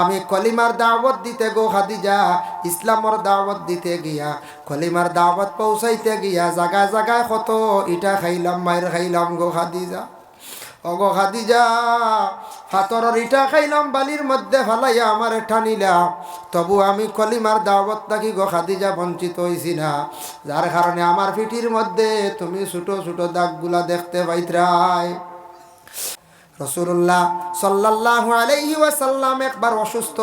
আমি কলিমার দাওয়াত দিতে গো খাদিজা, ইসলামর দাওয়াত দিতে গিয়া, কলিমার দাওয়াত পৌঁছাইতে গিয়া জাগায় জাগায় কত ইটা খাইলাম মায়ের খাইলাম গো খাদিজা। অগো খাদিজা, হাতরের ইটা খাইলাম, বালির মধ্যে ফালাইয়া আমার ঠানিলা তবু আমি কলিমার দাওয়াত থাকি গো খাদিজা বঞ্চিত হইছি না। যার কারণে আমার পিঠির মধ্যে তুমি ছোট ছোট দাগগুলা দেখতে পাইত্রাই রসুল্লাহ সাল্লাহ আলাইহি ওয়াসাল্লাম একবার অসুস্থ।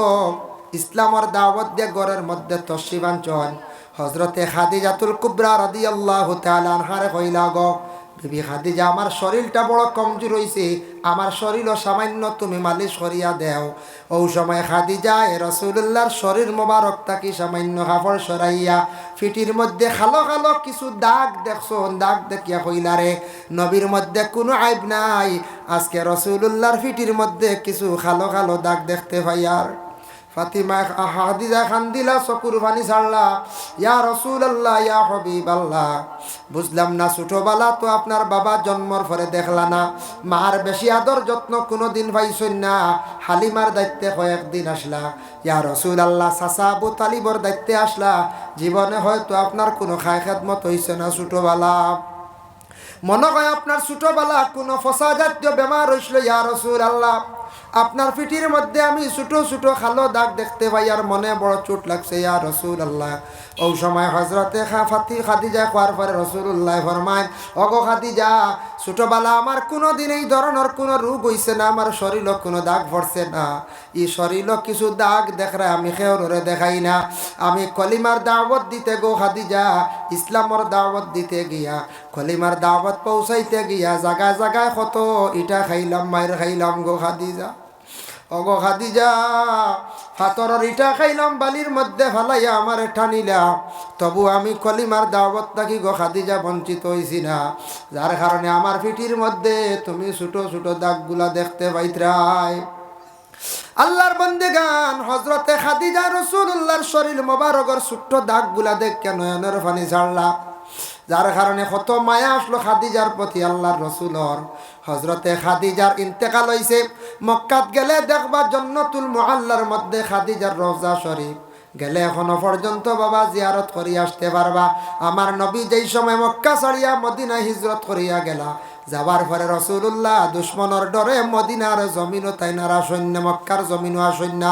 ইসলামর দাওয়াত দিয়ে গড়ের মধ্যে তসিবাঞ্চন হজরতে খাদিজাতুল কুবরা রাদি আল্লাহ তালানহারে হইলা গো বিবি খাদিজা, আমার শরীরটা বড় কমজোর হইছে। আমার শরীরও সামান্য তুমি মালিশ করিয়া দেও। ও সময় খাদিজা, এ রসুল্লাহর শরীর মোবারক তাকি সামান্য কাপড় সরাইয়া ফিটির মধ্যে খালো খালো কিছু দাগ দেখছ, দাগ দেখিয়া কইলারে নবীর মধ্যে কোনো আইব নাই। আজকে রসুল্লাহর ফিটির মধ্যে কিছু খালো খালো দাগ দেখতে পাই আর। ফাতিমা হাদিজা খান দিলা চকুর পানি ছাড়লা। ইয়া বুঝলাম না তো আপনার দেখলা না। যত্ন কোনো দিন না। দায়িত্বে আসলা। ইয়া রসুল দায়িত্বে আসলা। জীবনে হয়তো আপনার কোনো খায় খেদমত হয়েছে না ছোটবেলা। মনে হয় আপনার ছোটবেলা কোনো ফসা জাতীয় বেমার হয়েছিল ইয়া রসুল আল্লাহ আপনার পিঠির মধ্যে আমি ছোটো ছোটো খালো দাগ দেখতে পাই আর মনে বড় চোট লাগছে, ইয়া রসুল আল্লাহ ও সময় হজরতে খা ফাতি খাদিজা খোয়ার পরে রসুল্লাহ ফরমায়, অগো খাদিজা ছোটবেলা আমার কোনো দিন এই ধরনের কোনো রোগ হইছে না, আমার শরীর কোনো দাগ ভরছে না। এই শরীর কিছু দাগ দেখরা আমি খেয়রে দেখাই না। আমি কলিমার দাওয়াত দিতে গো খাদিজা, ইসলামর দাওয়াত দিতে গিয়া, কলিমার দাওয়াত পৌঁছাইতে গিয়া জাগায় জাগায় কত ইটা খাইলাম মায়ের খাইলাম গো খাদিজা। অগো খাদিজা, হাতরের ইটা খাইলাম, বালির মধ্যে ফালাইয়া আমার ঠানিলা। তবু আমি কলিমার দাওয়াত থাকি গো খাদিজা বঞ্চিত হইছি না। যার কারণে আমার পিঠির মধ্যে তুমি ছোট ছোট দাগগুলা দেখতে পাইত্রাই। আল্লাহর বন্দে গান হজরতে খাদিজা রসুল্লাহর শরীর মোবারকর ছোট্ট দাগগুলা দেখ কেন, এনের ফানি ছাড়লা যার কারণে কত মায়া আসলো খাদিজার প্রতি আল্লাহর রসুলর হজরতে খাদিজার ইন্তেকাল হইছে মক্কাত গেলে দেখবা জন্নতুল মোহাল্লার মধ্যে খাদিজার রোজা শরীফ। গেলে এখনও পর্যন্ত বাবা জিয়ারত করি আসতে পারবা। আমার নবী যেই সময় মক্কা ছাড়িয়া মদিনা হিজরত করিয়া গেলা। যাবার পরে রসুল্লাহ দুশ্মনের ডরে মদিনার জমিনও তাই নারা সৈন্য, মক্কার জমিনও আসৈন্য।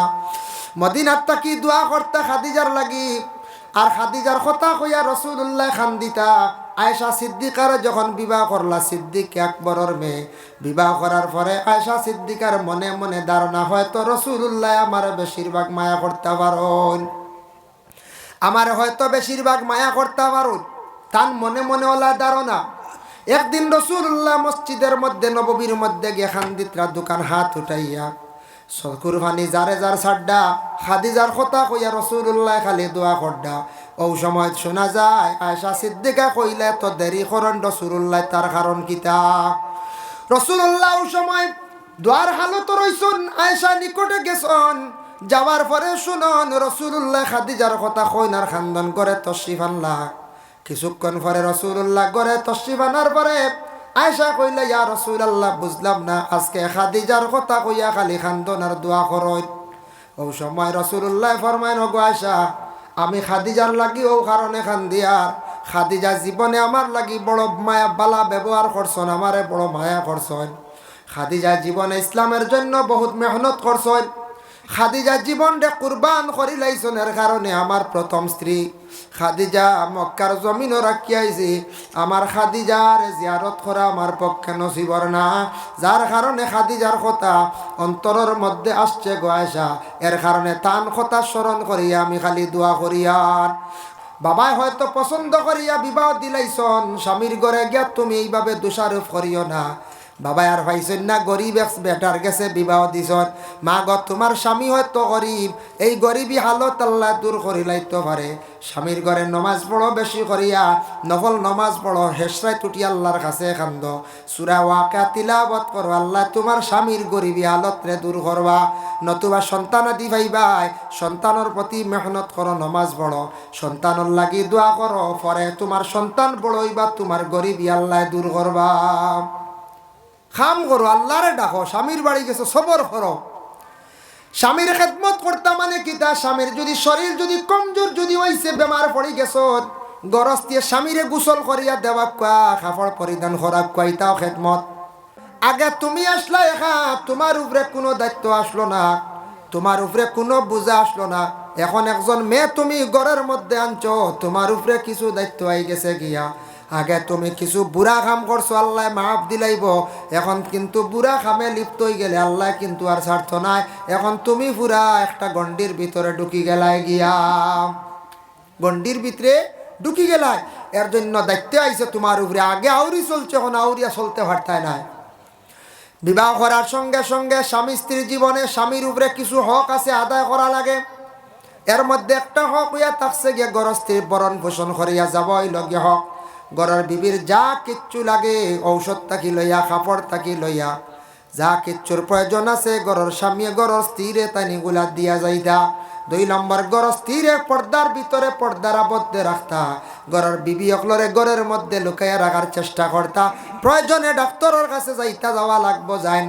মদিনার তাকি দোয়া করতে খাদিজার লাগি। আর খাদিজার কথা কইয়া রসুল্লাহ খান দিতা আয়সা সিদ্দিকার যখন বিবাহ করলা, সিদ্দিক আকবরের মেয়ে। বিবাহ করার পরে আয়সা সিদ্দিকার মনে মনে ধারণা হয়তো রসুল্লাহ আমার বেশিরভাগ মায়া করতে পারন। আমার হয়তো বেশিরভাগ মায়া করতে পারুন। তান মনে মনে ওলা ধারণা। একদিন রসুল্লাহ মসজিদের মধ্যে, নববীর মধ্যে গিয়ে খান্দিতরা দোকান হাত উঠাইয়া কুরবানি যারে যার সাড্ডা খাদিজার কথা কইয়া রসুল্লাহ খালি দোয়া করডা ও সময় শোনা যায় আয়সা সিদ্দিকা কইলে, তো দেরি করেন রসুল্লাহ তার কারণ কিতা? রসুল্লাহ সময় দোয়ার হালত রইছুন আয়সা নিকটে গেছন। যাওয়ার পরে শুনন রসুল্লাহ খাদিজার কথা কইনার খান্দন করে তশিফ আল্লাহ কিছুক্ষণ পরে রসুল্লাহ করে তশিফ আনার পরে আয়সা কইলে, ইয়া রসুল আল্লাহ বুঝলাম না, আজকে খাদিজার কথা কইয়া খালি খান্দন আর দোয়া করই। ও সময় রসুল্লাহ ফরমায় নগো আয়সা, আমি খাদিজার লাগি ও কারণে খান্দিয়ার। খাদিজা জীবনে আমার লাগি বড় মায়া বালা ব্যবহার করছন, আমারে বড় মায়া করছন। খাদিজা জীবনে ইসলামের জন্য বহুত মেহনত করছন। খাদিজা জীবনটা কুরবান করি লাইছনের কারণে আমার প্রথম স্ত্রী। খাদিজা মক্কার জমিনও রাখিয়াইছে আমার খাদিজার জিয়ারত করা আমার পক্ষে নসিবর না। যার কারণে খাদিজার কথা অন্তরের মধ্যে আসছে গোয়াশা এর কারণে তান কথা স্মরণ করিয়া আমি খালি দোয়া করিয়ান বাবাই হয়তো পছন্দ করিয়া বিবাহ দিলাইছন, স্বামীর ঘরে গিয়া তুমি এইভাবে দোষারোপ করিও না। বাবা আর ভাইছেন না, গরিব এক্স বেটার গেছে, বিবাহ দিছন। মা গ তোমার স্বামী হয়তো গরিব এই গরিবী হালত আল্লাহ দূর করি লাইতে পারে স্বামীর ঘরে নমাজ পড়ো বেশি করিয়া নফল নমাজ পড়ো হেসরাই তুটি আল্লাহর কাছে কান্দ। সুরা ওয়াকা তিলাবত করো আল্লাহ তোমার স্বামীর গরিবী হালত রে দূর করবা নতুবা সন্তান আদি ভাইবাই সন্তানের প্রতি মেহনত করো নমাজ পড়ো সন্তানের লাগি দোয়া করো পরে তোমার সন্তান বড়ই বা তোমার গরিবী আল্লাহ দূর করবা খাম করো, আল্লাহরে ডাকো, স্বামীর বাড়ি গেছো, সবর করো। স্বামীর খেদমত করতাম মানে কি? তা স্বামীর যদি শরীর যদি কমজোর, যদি হইছে, বেমার পড়ি গেছ, গরজ দিয়ে স্বামীরে গোসল করিয়া দেওয়া কোয়া, কাপড় পরিধান করা কোয়াইতাও খেদমত। আগে তুমি আসলা একা, তোমার উপরে কোনো দায়িত্ব আসলো না, তোমার উপরে কোনো বোঝা আসলো না। এখন একজন মেয়ে তুমি ঘরের মধ্যে আনছো, তোমার উপরে কিছু দায়িত্ব আই গেছে গিয়া। আগে তুমি কিছু বুড়া কাম করছ, আল্লাহ মাফ দিলাইব। এখন কিন্তু বুড়া কামে লিপ্ত হয়ে গেলে আল্লাহ কিন্তু আর স্বার্থ নাই। এখন তুমি পুরা একটা গন্ডির ভিতরে ঢুকি গেলাই গিয়া। গন্ডির ভিতরে ঢুকি গেলাই। এর জন্য দায়িত্ব আইছে তোমার উপরে। আগে আউরি চলছে, এখন আউরিয়া চলতে পারতায় নাই। বিবাহ করার সঙ্গে সঙ্গে স্বামী স্ত্রীর জীবনে স্বামীর উপরে কিছু হক আছে আদায় করা লাগে। এর মধ্যে একটা হক হইয়া থাকছে গিয়ে গর স্ত্রীর বরণ পোষণ করিয়া যাব লগে হক। গরের বিবির যা কিচ্ছু লাগে, ঔষধ থাকি লইয়া, কাপড় থাকি লইয়া। যা কিচ্ছুর প্রয়োজন আছে গরর স্বামী গরর স্ত্রীরে তানিগুলা দিয়া যাইতা। দুই নম্বর গর স্থিরে পর্দার ভিতরে পর্দার আবদ্ধে রাখতা। গরের বিবি অকলরে গরের মধ্যে লুকাইয়া রাখার চেষ্টা করতা। প্রয়োজনে ডাক্তারের কাছে যাইতা যাওয়া লাগবো যাইন,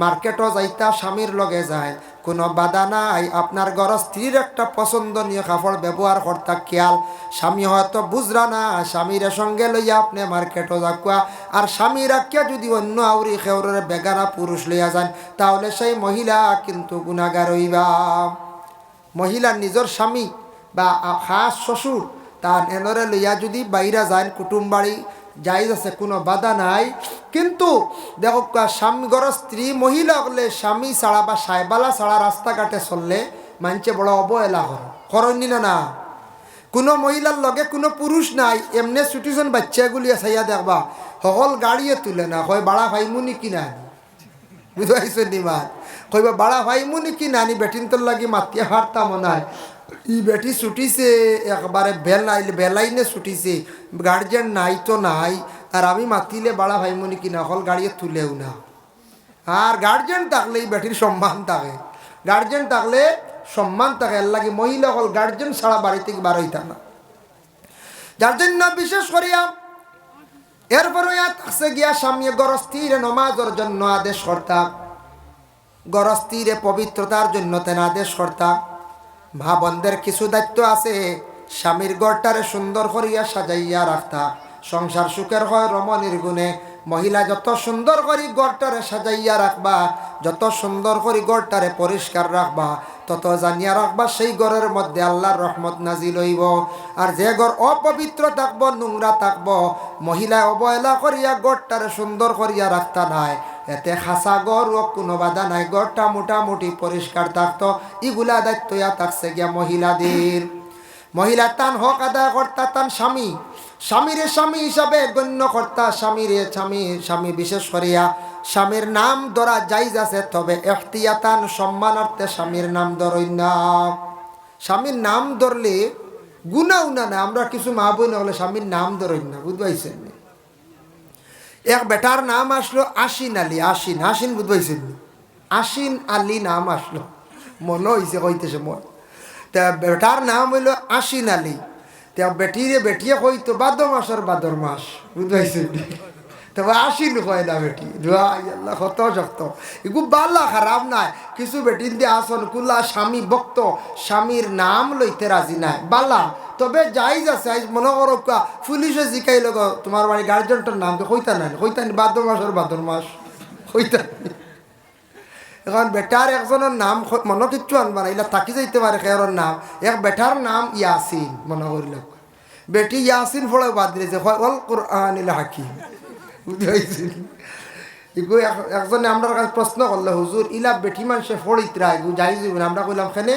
মার্কেটও যাইতা, স্বামীর লগে যায় কোনো বাধা নাই। আপনার ঘর স্ত্রীর একটা পছন্দনীয় কাপড় ব্যবহার করতা খেয়াল। স্বামী হয়তো বুঝরা না, স্বামীর সঙ্গে লইয়া আপনি মার্কেটও যাকুয়া। আর স্বামী রাখিয়া যদি অন্য আউরি খেউরের বেগানা পুরুষ লইয়া যান, তাহলে সেই মহিলা কিন্তু গুণাগার হইবা। মহিলার নিজের স্বামী বা খাস শ্বশুর তার এনরে লইয়া যদি বাইরা যায় কুটুম বাড়ি যাই আছে, কোনো বাধা নাই। কিন্তু দেখো স্বামী, ঘর স্ত্রী মহিলা হলে স্বামী ছাড়া বা সাইবালা ছাড়া রাস্তাঘাটে চললে মানছে বড় অবহেলা করে করণী না। না কোনো মহিলার লগে কোনো পুরুষ নাই, এমনি ছুটিজন বাচ্চাগুলি চাইয়া দেখবা, সকল গাড়িয়ে তুলে না। হয় বাড়া ভাইমুনি কিনা বুঝতে পারছ নিমা কইবা বাড়া ভাইমুনি কি নানি? বেটিন তোর লাগি মাতিয়া হারতা মনে হয় ই বেটি ছুটিছে, একবারে বেলাই বেলাইনে ছুটিছে। গার্জেন নাই তো নাই, আর আমি মাতিলে বাড়া ভাইমুনি কিনা, হল গাড়িয়ে তুলেও না আর গার্জেন থাকলে এই বেটির সম্মান থাকে। গার্জেন থাকলে সম্মান থাকে, এর লাগে মহিলা হল গার্জেন ছাড়া বাড়ি থেকে বার না। যার জন্য বিশেষ করিয়া এরপরে থাকছে গিয়া স্বামী গরস্থির নমাজের জন্য আদেশ করতাম গরস্থিরে পবিত্রতার জন্য তেন আদেশ করতাম মা বন্ধের কিছু দায়িত্ব আছে। স্বামীর গড়টারে সুন্দর করিয়া সাজাইয়া রাখতা। সংসার সুখের হয় রমণীর গুণে। মহিলা যত সুন্দর করি গড়টারে সাজাইয়া রাখবা, যত সুন্দর করি গড়টারে পরিষ্কার রাখবা, তত জানিয়া রাখবা সেই ঘরের মধ্যে আল্লাহর রহমত নাজিল হইব। আর যে ঘর অপবিত্র থাকব, নোংরা থাকব, মহিলা অবহেলা করিয়া গড়টারে সুন্দর করিয়া রাখতা নাই। এতে খাসা গড় ও কোনো বাধা নাই। গড়টা মোটামুটি পরিষ্কার থাকতো। ইগুলা দায়িত্ব থাকছে গিয়া মহিলাদের। মহিলা তান হক আদায় কর্তা, তান স্বামী। স্বামীরে স্বামী হিসাবে গণ্য কর্তা, স্বামীরে স্বামী স্বামী বিশেষ করিয়া। স্বামীর নাম ধরা যাইজ আছে, তবে এখতিয়াতান সম্মানার্থে স্বামীর নাম ধরই না। স্বামীর নাম ধরলে গুণা উনা না, আমরা কিছু মা বই না হলে স্বামীর নাম ধরই না, বুঝবাইছেন? এক বেটার নাম আসলো আশিন আলী, আশিন আশিন বুঝবাইছেন? আশিন আলী নাম আসলো। মনে হয়েছে কইতেছে মন। তা বেটার নাম হইল আশিন আলী। তা বেটিরে বেটিয়ে কইতো বাদর মাসের বাদর মাস বুঝবাইছেন? তবে আশিন কয় না বেটি। আল্লাহ, কত শক্ত। এগু বাল্লা খারাপ নাই। কিছু বেটিন দিয়ে আসন কুল্লা স্বামী ভক্ত। স্বামীর নাম লইতে রাজি নাই। বাল্লা তবে যাই যাচ্ছে আজ মনে করো পুলিশে জিকাই লোক, তোমার বাড়ি গার্জেনটার নাম তো কইতা নাই, কইতা নি বাদর মাসের বাদর মাস, কইতা এখন বেটার একজনের নাম মনে কিচ্ছু আনবা না এলা থাকি যাইতে পারে খেয়ার নাম, এক বেটার নাম ইয়াসিন মনে করিল বেটি ইয়াসিন ফলে বাদ দিয়েছে অল কোরআন হাকিম। বুঝাইছিল ইগু একজনে আমরা কাছে প্রশ্ন করলে, হুজুর, ইলা বেটি মানুষে ফড়িতরা ইগু যাই যাইব আমরা কইলাম, খেনে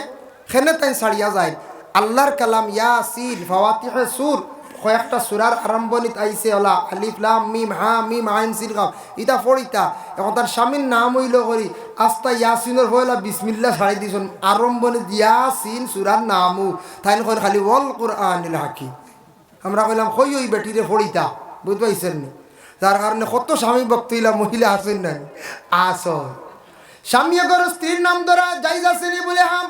খেনে তাই ছাড়িয়া যায়। আল্লাহর কালাম ইয়াসিন, ফাওয়াতিহে সুর। কয়েকটা সুরার আরম্ভণিত আইসে ওলা আলিফলাম মিম, হা, মিম আইন সিল গাও ইটা ফড়িতা এখন তার স্বামীর নাম হইল করি আস্তা ইয়াসিনের হইলা বিসমিল্লা ছাড়ি দিছন আরম্ভণিত ইয়াসিন সুরার নামু তাই কই খালি ওল কোরআন হাকি আমরা কইলাম কই ওই বেটিরে ফড়িতা বুঝতে পাইছেন নি? যার কারণে কত স্বামী ভক্ত হইলা, মহিলা আছেন না আস স্বামী স্ত্রীর নাম ধরা যাই যাচ্ছেনি বলে হাম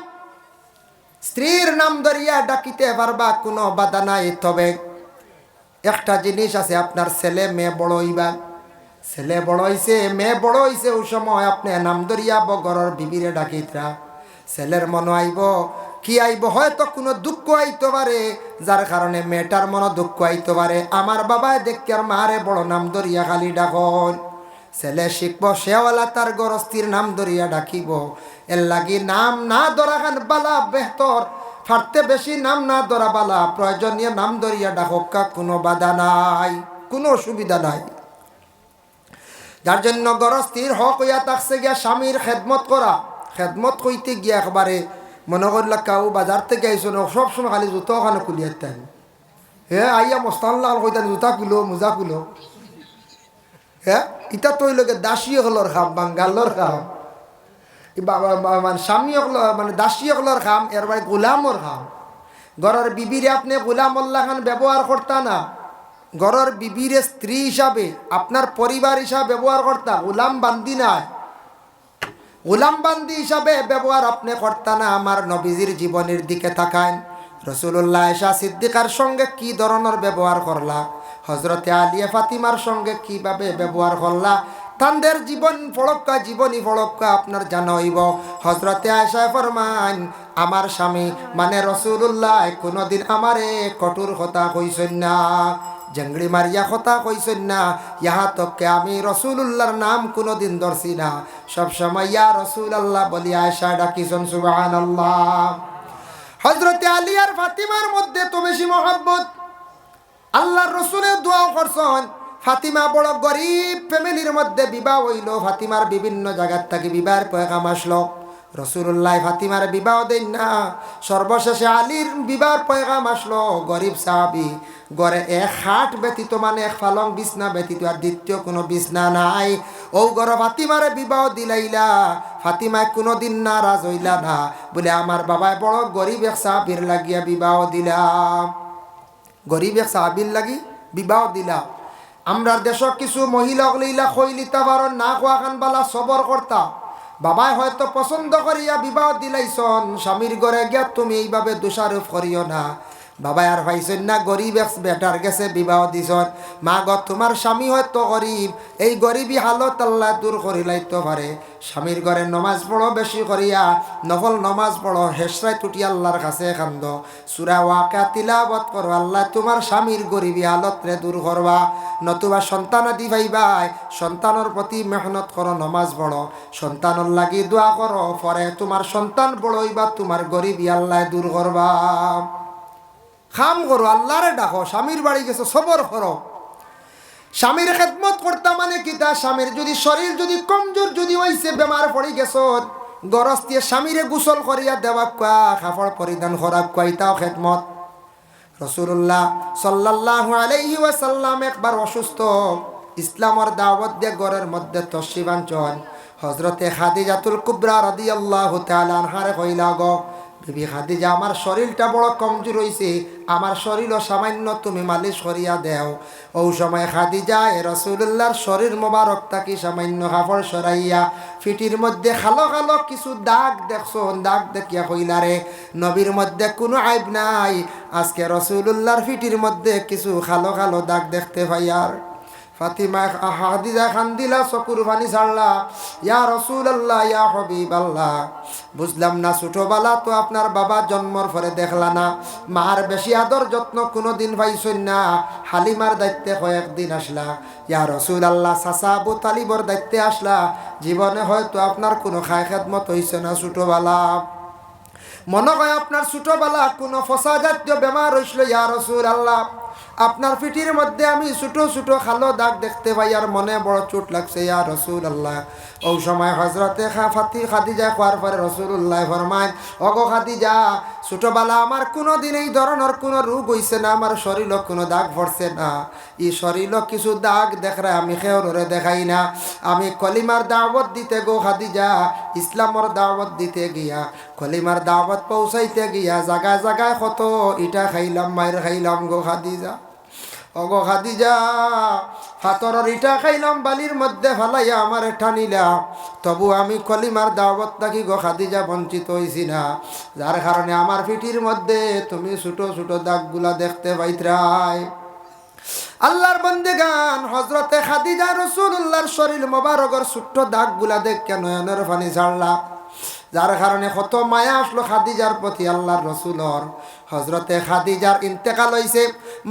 স্ত্রীর নাম ধরিয়া ডাকিতে পারবা, কোনো বাধা নাই। তবে একটা জিনিস আছে, আপনার ছেলে, মেয়ে বড় হইবা। ছেলে বড় হইছে, মেয়ে বড় হইছে, ওই সময় আপনি নাম ধরিয়া বগরের বিবিরে ডাকিতরা। ছেলের মনে আইব, কি আইব? হয়তো কোনো দুঃখ আইতে পারে, যার কারণে মেয়েটার মনে দুঃখ আইতে পারে। আমার বাবায় দেখতে আর মারে বড় নাম দরিয়া খালি ডাকন। ছেলে শিখব সেওয়ালা তার গরস্তির নাম দরিয়া ডাকিব। এর লাগি নাম না ধরা খান বালা বেহতর, ফাটতে বেশি নাম না ধরা বালা, প্রয়োজনীয় নাম দরিয়া ডাকা কোনো বাধা নাই, কোনো অসুবিধা নাই। যার জন্য গরস্তির হক হইয়া থাকছে গিয়া স্বামীর খেদমত করা। খেদমত কইতে গিয়া একবারে মনে করল, কাউ বাজার থেকে আইসো সবসময় খালি জুতো ওখানে খুলিয়ে দেন হে আইয়া মস্তান লাল কইতেন, জুতা কুলো মোজা কুলো হ্যাঁ? ইটা তৈ লগে দাসী হলর খাম বাঙ্গালোর খাম। মানে স্বামী মানে দাসী হকলর খাম, এর বাড়ি গোলামর খাম। ঘরের বিবিরে আপনি গোলাম আল্লাহ খান ব্যবহার করতা না? ঘরের বিবিরে স্ত্রী হিসাবে, আপনার পরিবার হিসাবে ব্যবহার করতা, গোলাম বান্দি নাই। গোলাম বান্দি হিসাবে ব্যবহার আপনি করতা না? আমার নবীজির জীবনের দিকে তাকান রসুল্লাহ এসা সিদ্দিকার সঙ্গে কি ধরনের ব্যবহার করলা? হজরতে আলিয়া ফাতিমার সঙ্গে কীভাবে ব্যবহার করলা? তাদের জীবন ফড়ক্কা জীবনী ফড়ক্কা আপনার জানা হইব। হজরতে আয়সায় ফরমান আমার স্বামী মানে রসুল্লাহ কোনোদিন আমারে কঠোর কথা কইসেন না। জঙ্গলি মারিয়া কথা কইসেন না। ইহা তোকে আমি রসুল্লাহর নাম কোনোদিন ধরছি না। সবসময় ইয়া রসুল আল্লাহ বলি আয়সা ডাকিছেন সুবাহান আল্লাহ হজরতে আলিয়ার ফাতিমার মধ্যে তো বেশি মহব্বত। আল্লাহর রসুলের দোয়া করছেন, ফাতিমা বড় গরিব ফ্যামিলির মধ্যে বিবাহ হইল, ফাতিমার বিভিন্ন জায়গার থেকে বিবাহের পয়গাম আসলো। রসুল্লাহ ফাতিমার বিবাহ দেন না, সর্বশেষে আলীর বিবাহের পয়গাম আসলো। গরিব সাহাবি গড়ে এক হাট ব্যতীত মানে এক ফালং বিছনা ব্যতীত আর দ্বিতীয় কোনো বিছনা নাই। ও গড় ফাতিমারে বিবাহ দিলাইলা, ফাতিমায় কোনো দিন নারাজ হইলা না, বলে আমার বাবায় বড় গরিব এক সাহাবির লাগিয়া বিবাহ দিলাম। গরিব এক সাহাবির লাগি বিবাহ দিলা। আমরা দেশক কিছু মহিলা লইলা খৈলিতা বার না খোয়া খান বালা সবর কর্তা বাবাই হয়তো পছন্দ করিয়া বিবাহ দিলাইছন স্বামীর ঘরে গিয়া তুমি এইভাবে দোষারোপ করিও না। বাবাই আর ভাইছেন না, গরিব এক বেটার গেছে, বিবাহ দিছন। মা গ তোমার স্বামী হয়তো গরিব এই গরিবই হালত আল্লাহ দূর করিলাইতে পারে স্বামীর ঘরে নমাজ পড়ো বেশি করিয়া নফল নমাজ পড়ো হেসরাই তুটি আল্লাহর কাছে কান্দ। সুরা ওয়াকা তিলাবত করো আল্লাহ তোমার স্বামীর গরিবী হালতরে দূর করবা নতুবা সন্তান আদি ভাইবাই সন্তানের প্রতি মেহনত করো নমাজ পড়ো সন্তানের লাগি দোয়া করো পরে তোমার সন্তান বড়ইবা তোমার গরিবী আল্লাহ দূর করবা খাম করো, আল্লাহরে ডাকো, স্বামীর বাড়ি গেছো, সবর করো। স্বামীর খেদমত করতা মানে কি? তা স্বামীর যদি শরীর যদি কমজোর যদি হইছে, বেমার পড়ি গেছ গরজ দিয়ে স্বামীরে গোসল করিয়া দেওয়া কোয়া, কাপড় পরিধান করা কোয়াইতাও খেদমত। রসুল্লাহ সাল্লাহ আলাইহি ওয়াসাল্লাম একবার অসুস্থ, ইসলামর দাওয়াত দিয়ে গড়ের মধ্যে তসিবাঞ্চন হজরতে খাদিজাতুল কুবরা রাদি আল্লাহ তালানহারে কইলা, গো বিবি খাদিজা, আমার শরীরটা বড় কমজোর হইছে। আমার শরীরও সামান্য তুমি মালিশ করিয়া দেও। ও সময় খাদিজা, এ রসুল্লাহর শরীর মোবারক তাকি সামান্য কাপড় সরাইয়া ফিটির মধ্যে খালো খালো কিছু দাগ দেখছ, দাগ দেখিয়া কইলা রে, নবীর মধ্যে কোনো আইব নাই। আজকে রসুল্লাহর ফিটির মধ্যে কিছু খালো খালো দাগ দেখতে পাই আর। ফাতিমা হাদিজা খান দিলা, চকুর পানি ছাড়লা। ইয়া রসুল আল্লাহ ইয়া হবিব আল্লাহ বুঝলাম না ছোটবেলা তো আপনার বাবা জন্মর পরে দেখলা না। মার বেশি আদর যত্ন কোনো দিন পাইছই না। হালিমার দায়িত্বে কয়েকদিন আসলা। ইয়া রসুল আল্লাহ চাচা আবু তালিবর দায়িত্বে আসলা। জীবনে হয়তো আপনার কোনো খায় খেদমত হইছে না ছোটবেলা। মনে হয় আপনার ছোটবেলা কোনো ফসা জাতীয় বেমার হয়েছিল ইয়া রসুল আল্লাহ আপনার পিঠির মধ্যে আমি ছোটো ছোটো খালো দাগ দেখতে পাই আর মনে বড় চোট লাগছে, ইয়া রসুল আল্লাহ ও সময় হজরতে ফাতি, খাদিজা খোয়ার পরে রসুল্লাহ ফরমায় অগো খাদিজা, ছোটবেলা আমার কোনো দিন এই ধরনের কোনো রোগ হইছে না, আমার শরীরও কোনো দাগ পড়ছে না। ই শরীরও কিছু দাগ দেখরা আমি খেয়রে দেখাই না। আমি কলিমার দাওয়াত দিতে গো খাদিজা, ইসলামর দাওয়াত দিতে গিয়া, কলিমার দাওয়াত পৌঁছাইতে গিয়া জাগায় জাগায় কত ইটা খাইলাম, মায়ের খাইলাম গো খাদিজা। অগো খাদিজা, হাতরের ইটা খাইলাম, বালির মধ্যে ফালাইয়া আমার ঠানিলা তবু আমি কলিমার দাওয়াত থাকি গো খাদিজা, বঞ্চিত হইছি না। যার কারণে আমার পিঠির মধ্যে তুমি ছোট ছোট দাগগুলা দেখতে পাইত্রাই। আল্লাহর বন্দে গান হজরতে খাদিজা রসুল্লাহর শরীর মোবারকর ছোট্ট দাগগুলা দেখ কেন নয়নের পানি ছাড়লা যার কারণে কত মায়া আসলো খাদিজার প্রতি আল্লাহর রসুলর। হজরতে খাদিজার ইন্তেকাল হইছে।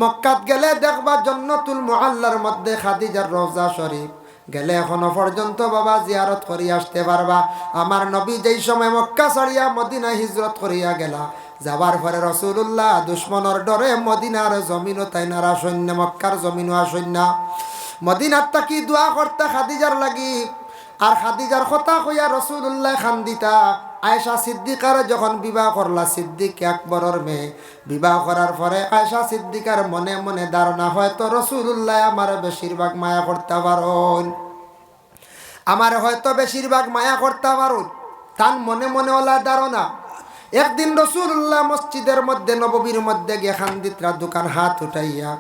মক্কাত গেলে দেখবা জন্নতুল মোহাল্লার মধ্যে খাদিজার রোজা শরীফ। গেলে এখনও পর্যন্ত বাবা জিয়ারত করি আসতে পারবা। আমার নবী যেই সময় মক্কা ছাড়িয়া মদিনা হিজরত করিয়া গেলা, যাবার পরে রসুল্লাহ দুশ্মনের ডরে মদিনার জমিনও তাই নারা সৈন্য, মক্কার জমিনও আসৈন্য মদিনার তাকি দোয়া করতে খাদিজার লাগি। আর খাদিজার কথা কইয়া রসুল্লাহ খান দিতা আয়সা সিদ্দিকার যখন বিবাহ করলা, সিদ্দিক আকবরের মেয়ে। বিবাহ করার পরে আয়সা সিদ্দিকার মনে মনে ধারণা হয়তো রসুল্লাহ আমার বেশিরভাগ মায়া করতে পারন। আমার হয়তো বেশিরভাগ মায়া করতে পারুন। তার মনে মনে ওলা ধারণা। একদিন রসুল্লাহ মসজিদের মধ্যে, নববীর মধ্যে গিয়ে খান্দিতরা দোকান হাত উঠাইয়া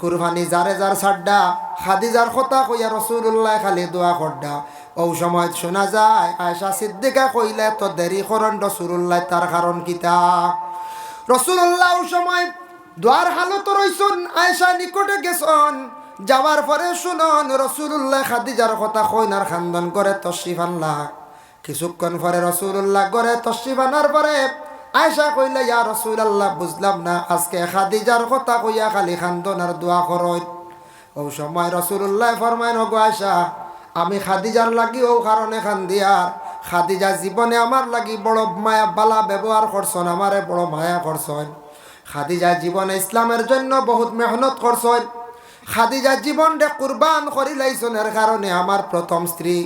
কুরবানি যারে যার সাড্ডা, খাদিজার কথা কইয়া রসুল্লাহ খালি দোয়া করডা। ও সময় শোনা যায় আয়সা সিদ্দিকা কইলে, তো দেরি করন রসুল্লাহ তার কারণ কিতা রসুল্লাহ সময়, দোয়ার হালত রইছন আয়সা নিকটে গেছন। যাওয়ার পরে শুনন রসুল্লাহ খাদিজার কথা কইনার খান্দন করে তশরিফ আনলা। কিছুক্ষণ পরে রসুল্লাহ করে তশরিফ আনার পরে আয়সা কইলে, ইয়া রসুল আল্লাহ বুঝলাম না, আজকে খাদিজার কথা কইয়া খালি খান্দন আর দোয়া করই ও সময় রসুল্লাহ ফরমায় নগো আয়সা আমি খাদিজার লাগি ও কারণে খান্দিয়ার। খাদিজা জীবনে আমার লাগি বড় মায়া বালা ব্যবহার করছন, আমারে বড় মায়া করছন। খাদিজা জীবনে ইসলামের জন্য বহুত মেহনত করছন। খাদিজা জীবনটা কুরবান করি লাইছনের কারণে আমার প্রথম স্ত্রী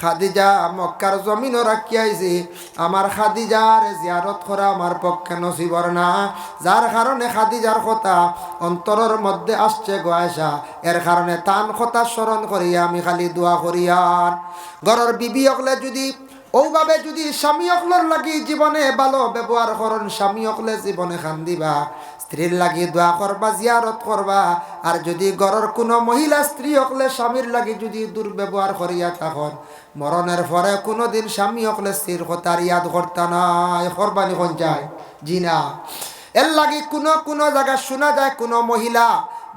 খাদিজা মক্কার জমিনও রাখিয়াইছে আমার খাদিজার জিয়ারত করা আমার পক্ষে নসিবর না। যার কারণে খাদিজার কথা অন্তরের মধ্যে আসছে গোয়াশা এর কারণে তান কথা স্মরণ করিয়া আমি খালি দোয়া করিয়ার ঘরের বিবি অকলে যদি ওভাবে যদি স্বামী অকলর লাগি জীবনে ভালো ব্যবহার করন স্বামী অকলে জীবনে খান দিবা স্ত্রীর লাগি দোয়া করবা, জিয়ারত করবা। আর যদি ঘরের কোনো মহিলা স্ত্রী অকলে স্বামীর লাগি যদি দুর্ব্যবহার করিয়া থাকন, মরণের পরে কোনো দিন স্বামী অকলে স্ত্রীর কথা ইয়াদ করতা নাই। করবানি কোন যায়। জি না। এর লাগি কোনো কোনো জায়গায় শোনা যায়, কোনো মহিলা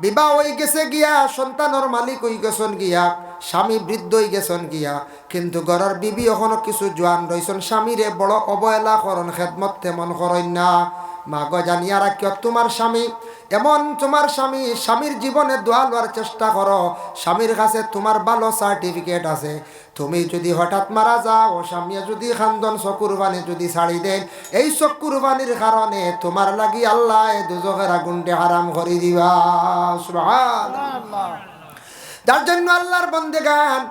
বিবাহ হয়ে গেছে গিয়া সন্তানের মালিক হয়ে গেছেন গিয়া, স্বামী বৃদ্ধ হয়ে গেছেন গিয়া, কিন্তু ঘরের বিবি এখনও কিছু জোয়ান রয়েছেন স্বামীরে বড় অবহেলা করন, খেদমত তেমন করেন না। মা গো জানিয়া রাখিও, তোমার স্বামী এমন তোমার স্বামী, স্বামীর জীবনে দোয়া লওয়ার চেষ্টা করো, স্বামীর কাছে তোমার ভালো সার্টিফিকেট আছে। তুমি যদি হঠাৎ মারা যাও, স্বামী যদি খান্দন চকুরবানি যদি ছাড়ি দেন এই চকুরবানির কারণে তোমার লাগি আল্লাহ দুজকের আগুনটে হারাম করে দিবা। যার জন্য আল্লাহর বন্দে গান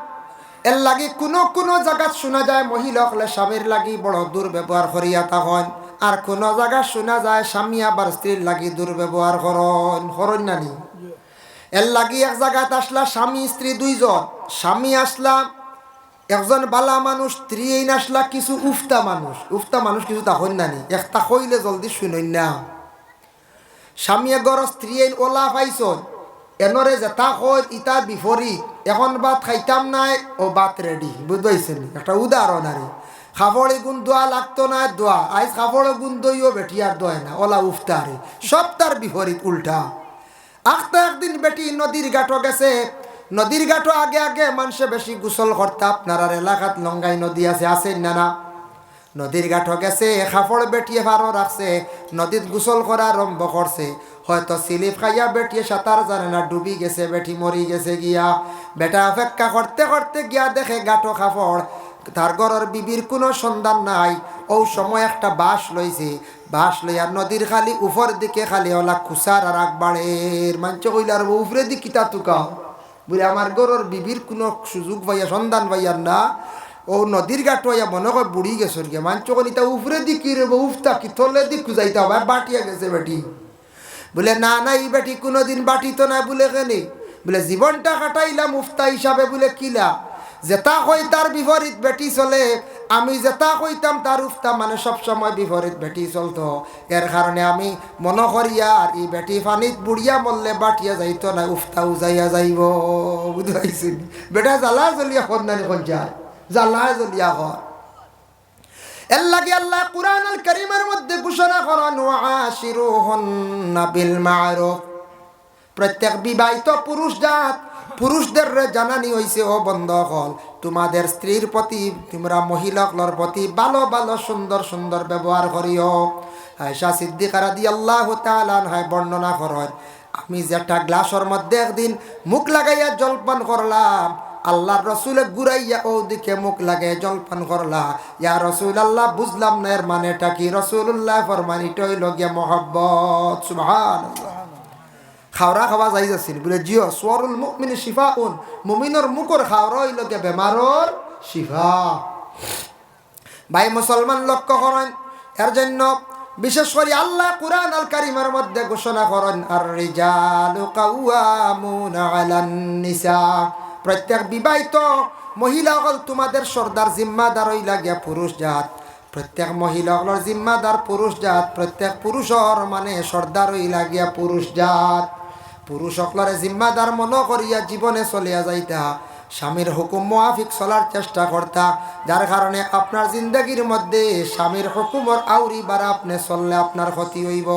এর লাগি কোনো কোনো জায়গা শোনা যায় মহিলা হলে স্বামীর লাগি বড় দুর্ব্যবহার করিয়া তখন আর কোন জায়গা শোনা যায়, স্বামী আবার স্ত্রীর লাগি দুর্ব্যবহার করন করন নানি। এর লাগি এক জায়গায় আসলা স্বামী, স্ত্রী দুইজন। স্বামী আসলা, একজন বালা মানুষ স্ত্রী এই আসলা কিছু উফতা মানুষ। উফতা মানুষ কিছু তখন নানি। একটা কইলে জলদি শুনই না। স্বামী এগর স্ত্রী এই ওলা পাইছন এনরে যেটা কই ইটা বিপরীত। এখন বাত খাইতাম নাই, ও বাত রেডি বুঝবাইছেন? একটা উদাহরণ আরে। খাবড়ে গুণ দোয়া লাগতো না দোয়া আইস খাবড়ে গুণ দইও বেটি আর দোয় না। ওলা উফতারে সব তার বিপরীত উল্টা। আখতা একদিন বেটি নদীর ঘাটও গেছে। নদীর ঘাটও আগে আগে মানুষে বেশি গোসল করতে আপনার এলাকাত লঙ্গাই নদী আছে আছেন না না? নদীর ঘাটও গেছে খাফড় বেটিয়ে ভারও রাখছে নদীত গোসল করা আরম্ভ করছে হয়তো স্লিপ খাইয়া বেটিয়ে সাঁতার জানে না, ডুবি গেছে বেটি মরি গেছে গিয়া। বেটা অপেক্ষা করতে করতে গিয়া দেখে গাঁটো খাফড় তার ঘরের বিবির কোনো সন্ধান নাই। ও সময় একটা বাঁশ লইছে। বাঁশ লইয়া নদীর খালি উপর দিকে খালি ওলা খুসার আর আকবাড়ের মাঞ্চ কইলার উপরে দিকে তা তুকা? বলে আমার ঘরের বিবির কোনো সুযোগ পাইয়া, সন্ধান পাইয়ার না। ও নদীর ঘাট হইয়া মনে হয় বুড়ি গেছে গে মাঞ্চ কলিতা উপরে দিকে রে উফতা কি থলে দিক খুঁজাইতে হবে? বাটিয়া গেছে বেটি। বলে না না, এই বেটি কোনোদিন বাটিত না, বলে কেনে? বলে জীবনটা কাটাইলাম উফতা হিসাবে, বলে কিলা? যেটা কই তার বিপরীত বেটি চলে, আমি যেটা কইতাম তার উফতা মানে সব সময় বিপরীত বেটি চলতো। এর কারণে আমি মনে করিয়া আর এই বেটি পানিত বুড়িয়া মরলে বাটিয়া যাইত না উফতা উজাইয়া যাইব। বুঝাইছি বেটা জ্বালা জ্বলিয়া সন্ধানী সঞ্চার জ্বালা জ্বলিয়া ঘর এর আল্লাহ কুরআন আল মধ্যে ঘোষণা করেন ওয়াশিরুহুন্না বিল মারুফ। প্রত্যেক বিবাহিত পুরুষ জাত পুরুষদের জানানি হইছে, ও বন্ধ হল তোমাদের স্ত্রীর প্রতি, তোমরা মহিলাগুলোর প্রতি ভালো ভালো, সুন্দর সুন্দর ব্যবহার করিও। আয়সা সিদ্দিকা রাদি আল্লাহ হয় বর্ণনা করেন, আমি যেটা গ্লাসের মধ্যে একদিন মুখ লাগাইয়া জলপান করলাম, আল্লাহর রসুলে ঘুরাইয়া ও দিকে মুখ লাগে জলপান করলা ইয়া রসুল আল্লাহ বুঝলাম না এর মানেটা কি? রসুল্লাহ ফরমানিটা হইল গিয়া মহব্বত সুবহান খাওয়া খাওয়া যাই যাচ্ছিল বলে জিও সোয়ারুল মুমিন শিফা উন মুমিনর মুখর খাওয়া হইল গিয়া বেমারর শিফা। ভাই মুসলমান লক্ষ্য করেন এর জন্য বিশেষ করে আল্লাহ কুরআন আল কারিমের মধ্যে ঘোষণা করেন আর রিজালু কাওয়ামুনা আলান নিসা প্রত্যেক বিবাহিত মহিলাসকল তোমাদের সর্দার জিম্মাদার হইলা গিয়া পুরুষ জাত। প্রত্যেক মহিলাসকলের জিম্মাদার পুরুষ জাত, প্রত্যেক পুরুষর মানে সর্দার হইলা গিয়া পুরুষ জাত। পুরুষসকলরে জিম্মাদার মন করিয়া জীবনে চলিয়া যাইতা। স্বামীর হুকুম মোয়াফিক চলার চেষ্টা করতা যার কারণে আপনার জিন্দগির মধ্যে স্বামীর হুকুমর আউরি বারা আপনি চললে আপনার ক্ষতি হইব।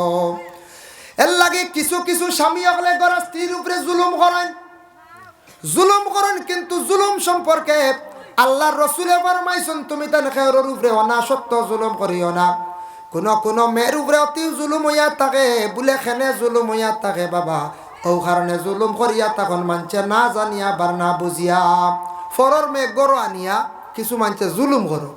এর লাগে কিছু কিছু স্বামী হলে গড়া স্ত্রীর উপরে জুলুম করেন জুলুম করেন কিন্তু জুলুম সম্পর্কে আল্লাহর রসুলে ফরমাইছেন তুমি তান খেয়রের উপরে অনাসত্য জুলুম করিও না। কোন কোন মেয়ের উপরে অতি জুলুম হইয়া থাকে, বলে খেনে জুলুম হইয়া থাকে, বাবা। ও কারণে জুলুম করিয়া তখন মানছে না জানিয়া বার না বুঝিয়া। ফরর মেয়ে গরো আনিয়া কিছু মানছে জুলুম করো।